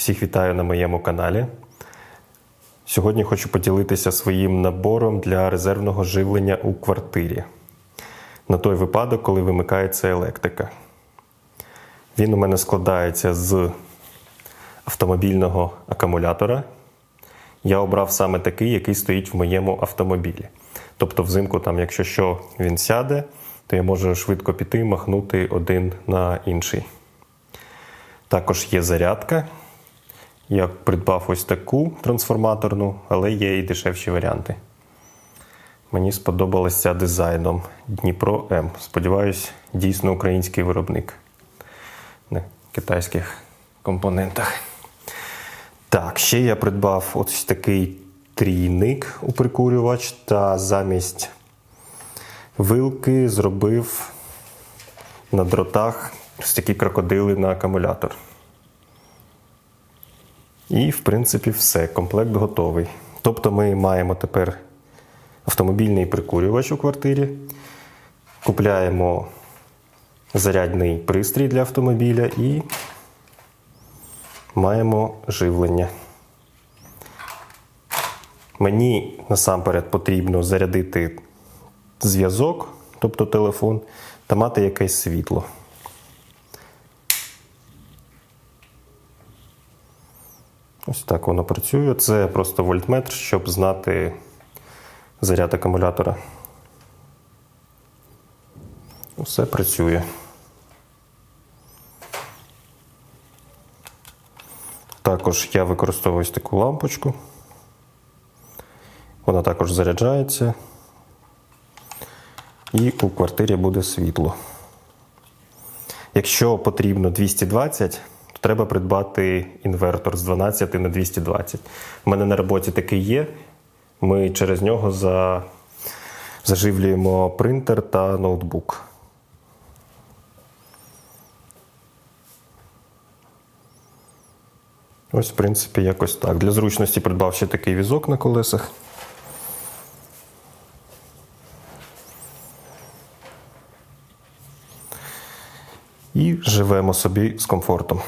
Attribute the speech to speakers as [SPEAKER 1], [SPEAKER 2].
[SPEAKER 1] Всіх вітаю на моєму каналі. Сьогодні хочу поділитися своїм набором для резервного живлення у квартирі на той випадок, коли вимикається електрика. Він у мене складається з автомобільного акумулятора. Я обрав саме такий, який стоїть в моєму автомобілі. Тобто, взимку, там, якщо що він сяде, то я можу швидко піти і махнути один на інший. Також є зарядка. Я придбав ось таку трансформаторну, але є і дешевші варіанти. Мені сподобалося дизайном Дніпро М. Сподіваюсь, дійсно український виробник на китайських компонентах. Так, ще я придбав ось такий трійник у прикурювач та замість вилки зробив на дротах ось такі крокодили на акумулятор. І, в принципі, все. Комплект готовий. Тобто ми маємо тепер автомобільний прикурювач у квартирі, купляємо зарядний пристрій для автомобіля і маємо живлення. Мені насамперед потрібно зарядити зв'язок, тобто телефон, та мати якесь світло. Ось так воно працює. Це просто вольтметр, щоб знати заряд акумулятора. Все працює. Також я використовую ось таку лампочку. Вона також заряджається. І у квартирі буде світло. Якщо потрібно 220, то треба придбати інвертор з 12 на 220. У мене на роботі такий є. Ми через нього за... заживлюємо принтер та ноутбук. Ось, в принципі, якось так. Для зручності придбав ще такий візок на колесах. І живемо собі з комфортом.